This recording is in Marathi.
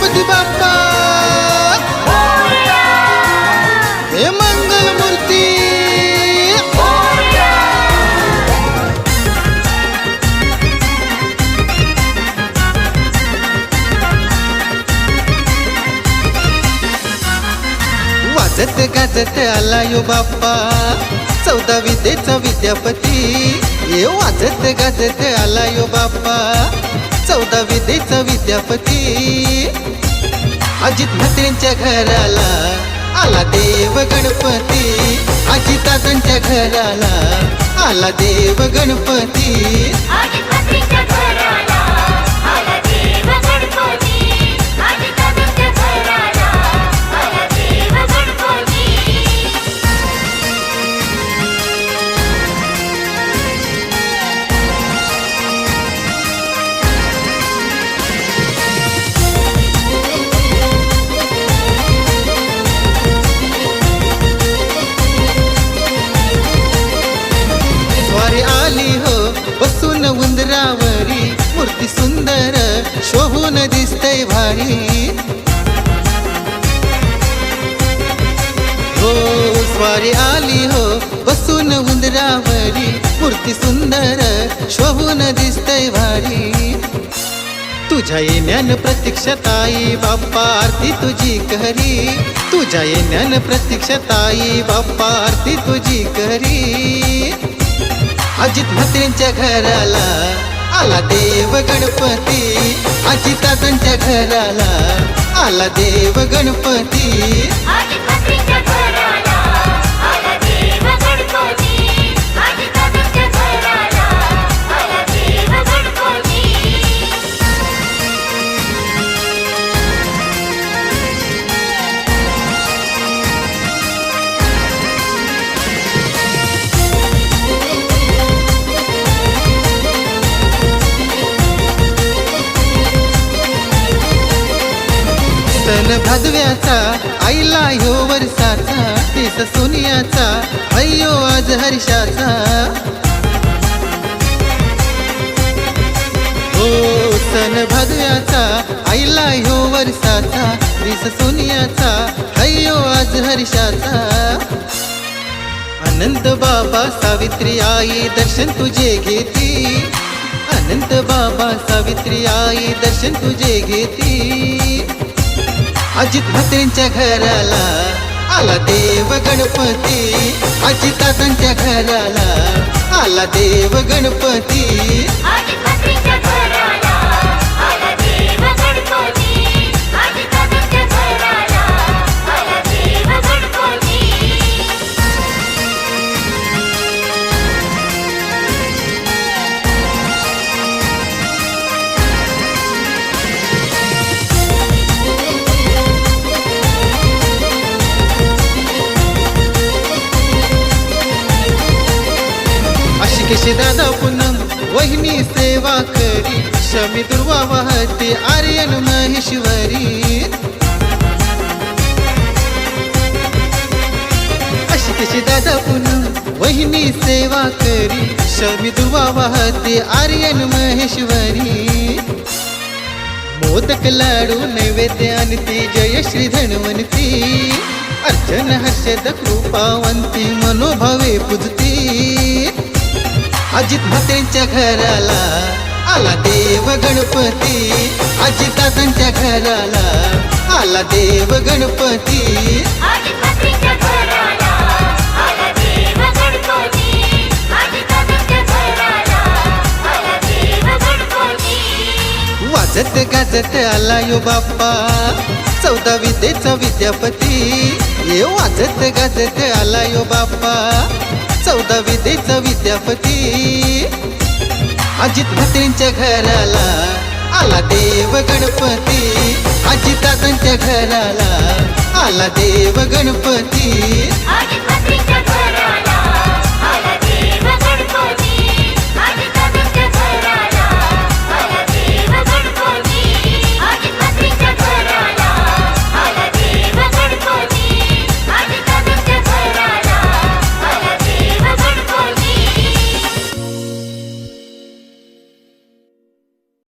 गणपती बाप्पा. हे मंगल मूर्ती वाजत गाजत आला यो बाप्पा चौदा विद्येचा विद्यापती ये वाजत गाजत आला यो बाप्पा. चौदा विद्येचा विद्यापती. अजित म्हात्रेंच्या घराला आला देव गणपती. अजितातांच्या घराला आला देव गणपती. हो स्वारी आली हो बसून उंदरावरी मूर्ती सुंदर शोभून दिसतय भारी. तुझ्या येण्यान प्रतीक्षताई बाप्पा आरती तुझी करी. तुझ्या येण्यान प्रतीक्षताई बाप्पा आरती तुझी करी. अजित म्हात्रेंच्या घराला आला देव गणपती अजितातांच्या घराला. आला देव गणपती. सन भादव्याचा आईला ह्यो वर्षाचा तीस सोनियाचा अयो आज हर्षाचा हो सन भादव्याचा आईला ह्यो वर्षाचा तीस सोनियाचा अय्यो आज हर्षाचा हो, अनंत बाबा सावित्री आई दर्शन तुझे घेती. अनंत बाबा सावित्री आई दर्शन तुझे घेती. अजित म्हात्रेंच्या घराला आला देव गणपती. अजितातांच्या घराला आला देव गणपती. अशी दादा पूनम वहिनी सेवा करी. शमी दुर्वा वाहते आर्यन महेश्वरी. अशी कशी दादा पूनम वहिनी सेवा करी. शमी दुर्वा वाहते आर्यन महेश्वरी. मोदक लाडू नैवेद्य आणती जय श्री धन्वंती. अर्चन हर्षद कृपावंती मनोभावे पूजती. अजित म्हात्रेंच्या घराला आला देव गणपती. गणपती. आदिवासीच्या घराला आला देव गणपती. वाजत गाजत आला यो बाप्पा. चौदा विद्येचा विद्यापती ये वाजत गाजत आला यो बाप्पा. चौदा विधेचा विद्यापती. अजित म्हात्रेंच्या घराला आला देव गणपती. अजितातांच्या घराला आला देव गणपती.